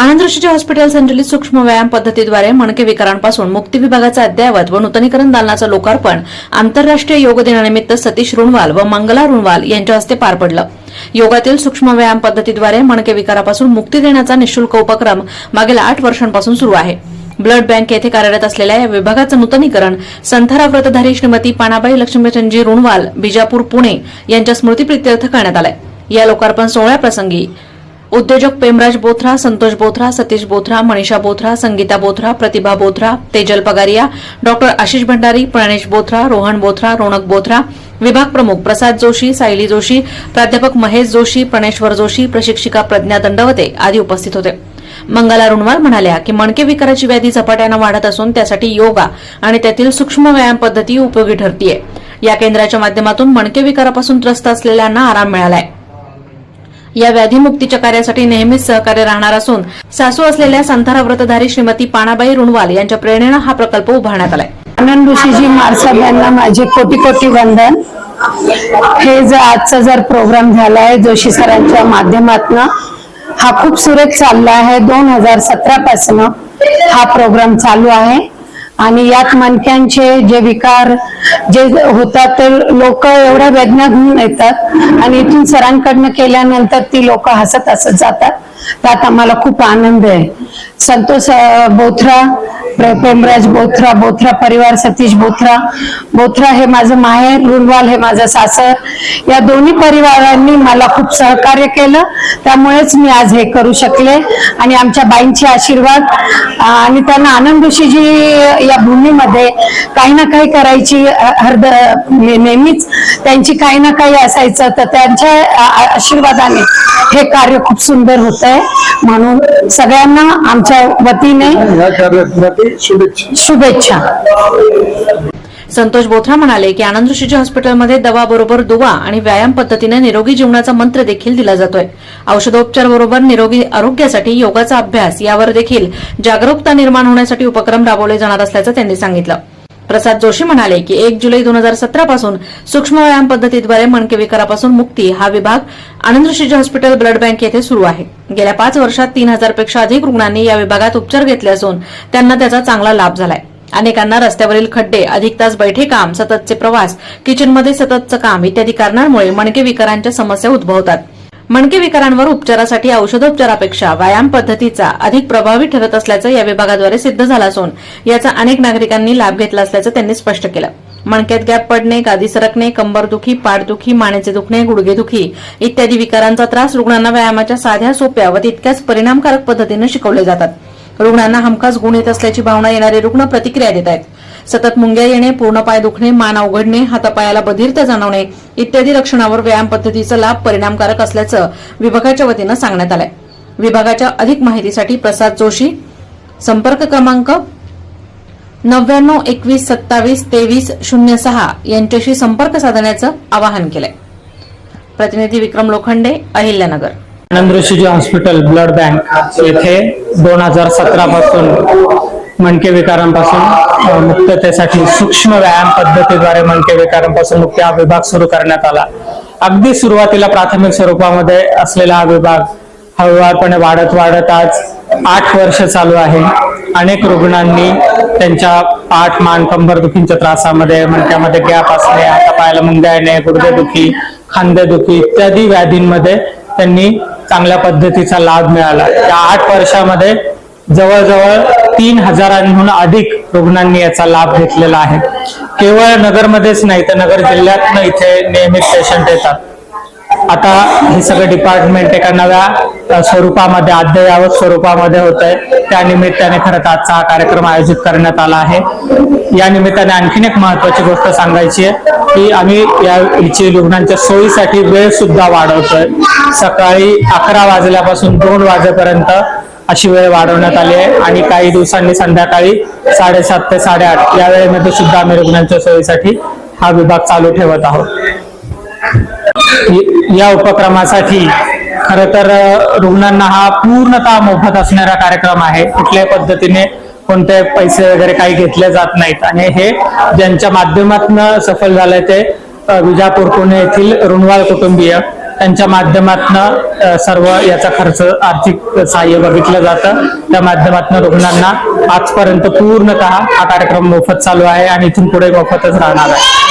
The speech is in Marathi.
आनंदऋषीचे हॉस्पिटल संचलित सूक्ष्म व्यायाम पद्धतीद्वारे मणके विकारांपासून मुक्ती विभागाचा अद्ययावत व नूतनीकरण दालनाचं लोकार्पण आंतरराष्ट्रीय योग दिनानिमित्त सतीश रुणवाल व मंगला रुणवाल यांच्या हस्ते पार पडलं. योगातील सूक्ष्म व्यायाम पद्धतीद्वारे मणके विकारापासून मुक्ती देण्याचा निशुल्क उपक्रम मागील आठ वर्षांपासून सुरू आहे. ब्लड बँक येथे कार्यरत असलेल्या या विभागाचं नूतनीकरण संथारा व्रतधारी श्रीमती पानाबाई लक्ष्मीचंदजी रुणवाल बिजापूर पुणे यांच्या स्मृतीप्रित्यर्थ करण्यात आलं या लोकार्पण सोहळ्याप्रसंगी उद्योजक पेमराज बोथरा संतोष बोथरा सतीश बोथरा मनीषा बोथरा संगीता बोथरा प्रतिभा बोथरा तेजल पगारिया डॉक्टर आशिष भंडारी प्रणेश बोथरा रोहन बोथरा रोनक बोथरा विभाग प्रमुख प्रसाद जोशी सायली जोशी प्राध्यापक महेश जोशी प्रणेश्वर जोशी प्रशिक्षिका प्रज्ञा दंडवते आदी उपस्थित होते. मंगला रुणवार म्हणाल्या की मणके विकाराची व्याधी झपाट्यानं वाढत असून त्यासाठी योगा आणि त्यातील सूक्ष्म व्यायाम पद्धती उपयोगी ठरतीये. या केंद्राच्या माध्यमातून मणके विकारापासून त्रस्त असलेल्यांना आराम मिळाला आहे या व्याधीमुक्तीच्या कार्यासाठी नेहमीच सहकार्य राहणार असून सासू असलेल्या संथारा व्रतधारी श्रीमती पाणाबाई रुणवाल यांच्या प्रेरणेनं हा प्रकल्प उभारण्यात आलाय. आनंद ऋषीजी मारसाब यांना माझे कोटी कोटी वंदन. हे जर आजचा जर प्रोग्राम झाला आहे जोशी सरांच्या माध्यमातून हा खूप सुरेख चालला आहे. दोन हजार सतरा पासून हा प्रोग्राम चालू आहे. आणि यात मणक्यांचे जे विकार जे होतात ते लोक एवढ्या वेदना घेऊन येतात आणि इथून सरांकडनं केल्यानंतर ती लोक हसत हसत जातात. त्यात आम्हाला खूप आनंद आहे. संतोष बोथरा प्रेमराज बोथरा बोथरा परिवार सतीश बोथरा. बोथरा हे माझं माहेर रुणवाल हे माझं सासर. या दोन्ही परिवारांनी मला खूप सहकार्य केलं. त्यामुळेच मी आज हे करू शकले आणि आमच्या बाईंचे आशीर्वाद आणि त्यांना आनंद ऋषीजी या भूमीमध्ये काही ना काही करायची हरद नेहमीच त्यांची काही ना काही असायचं तर त्यांच्या आशीर्वादाने हे कार्य खूप सुंदर होत आहे म्हणून सगळ्यांना आमच्या वतीने शुभेच्छा. संतोष बोथरा म्हणाले की आनंद ऋषीच्या हॉस्पिटलमध्ये दवाबरोबर दुवा आणि व्यायाम पद्धतीने निरोगी जीवनाचा मंत्र देखील दिला जातोय. औषधोपचार बरोबर निरोगी आरोग्यासाठी योगाचा अभ्यास यावर देखील जागरूकता निर्माण होण्यासाठी उपक्रम राबवले जाणार असल्याचं त्यांनी सांगितलं. प्रसाद जोशी म्हणाले की एक जुलै दोन हजार सतरा पासून सूक्ष्म व्यायाम पद्धतीद्वारे मणके विकारापासून मुक्ती हा विभाग आनंद हॉस्पिटल ब्लड बँक येथे सुरू आहे. गेल्या पाच वर्षात तीन हजारपेक्षा अधिक रुग्णांनी या विभागात उपचार घेतले असून त्यांना त्याचा चांगला लाभ झालाय. अनेकांना रस्त्यावरील खड्डे अधिक तास बैठे काम सततचे प्रवास किचनमध्ये सततचं काम इत्यादी कारणांमुळे मणके विकारांच्या समस्या उद्भवतात. मणके विकारांवर उपचारासाठी औषधोपचारापेक्षा व्यायाम पद्धतीचा अधिक प्रभावी ठरत असल्याचं या विभागाद्वारे सिद्ध झालं असून याचा अनेक नागरिकांनी लाभ घेतला असल्याचं त्यांनी स्पष्ट केलं. मणक्यात गॅप पडणे गादी सरकणे कंबरदुखी पाठदुखी मानेचे दुखणे गुडघेदुखी इत्यादी विकारांचा त्रास रुग्णांना व्यायामाच्या साध्या सोप्या व तितक्याच परिणामकारक पद्धतीनं शिकवले जातात. रुग्णांना हमखास गुण येत असल्याची भावना येणारे रुग्ण प्रतिक्रिया देत आहेत. सतत मुंग्या येणे पूर्ण पाय दुखणे मान अवघडणे हातापायाला बधिरता जाणवणे इत्यादी लक्षणावर व्यायाम पद्धतीचा लाभ परिणामकारक असल्याचं विभागाच्या वतीनं सांगण्यात आलंय. विभागाच्या अधिक माहितीसाठी प्रसाद जोशी संपर्क क्रमांक नव्याण्णव एकवीस सत्तावीस तेवीस शून्य सहा यांच्याशी संपर्क साधण्याचं आवाहन केलंय. प्रतिनिधी Vikram Lokhande Ahilyanagar. Anand Rishiji hospital blood bank येथे दोन हजार सतरा पासून मणके विकारांपासून मुक्ततेसाठी सूक्ष्म व्यायाम पद्धतीद्वारे मणके विकारांपासून मुक्ती हा विभाग सुरू करण्यात आला. अगदी सुरुवातीला प्राथमिक स्वरूपामध्ये असलेला हा विभाग हळूवारपणे वाढत वाढत आज आठ वर्ष चालू आहे. अनेक रुग्णांनी त्यांच्या पाठ मान कंबरदुखींच्या त्रासामध्ये मणक्यामध्ये गॅप असणे आता पायाला मुंग्या येणे गुडघेदुखी खांदेदुखी इत्यादी व्याधींमध्ये त्यांनी चांगल्या पद्धतीचा लाभ मिळाला. या आठ वर्षामध्ये जवळजवळ तीन हजारांहून अधिक रुग्णांनी याचा लाभ घेतलेला आहे. केवळ नगरमध्येच नाही तर नगर जिल्ह्यातनं इथे नियमित पेशंट येतात. आता हे सगळं डिपार्टमेंट एका नव्या स्वरूपामध्ये अद्ययावत स्वरूपामध्ये होत आहे त्या निमित्ताने खरं तर आजचा हा कार्यक्रम आयोजित करण्यात आला आहे. या निमित्ताने आणखीन एक महत्वाची गोष्ट सांगायची आहे की आम्ही या इथे रुग्णांच्या सोयीसाठी वेळ सुद्धा वाढवतोय. सकाळी अकरा वाजल्यापासून दोन वाजेपर्यंत अशी वेळ वाढवण्यात आली आहे. आणि काही दिवसांनी संध्याकाळी साडेसात ते साडेआठ या वेळेमध्ये सुद्धा आम्ही रुग्णांच्या सोयीसाठी हा विभाग चालू ठेवत आहोत. या उपक्रमासाठी खर तर रुग्णांना हा पूर्णतः मोफत असणारा कार्यक्रम आहे. कुठल्याही पद्धतीने कोणते पैसे वगैरे काही घेतले जात नाहीत. आणि हे ज्यांच्या माध्यमातून सफल झालंय ते विजापूर पुणे येथील रुणवाल कुटुंबीय त्यांच्या माध्यमातनं सर्व याचा खर्च आर्थिक सहाय्य बघितलं जातं. त्या माध्यमातून रुग्णांना आजपर्यंत पूर्णतः हा कार्यक्रम मोफत चालू आहे आणि इथून पुढे मोफतच राहणार आहे.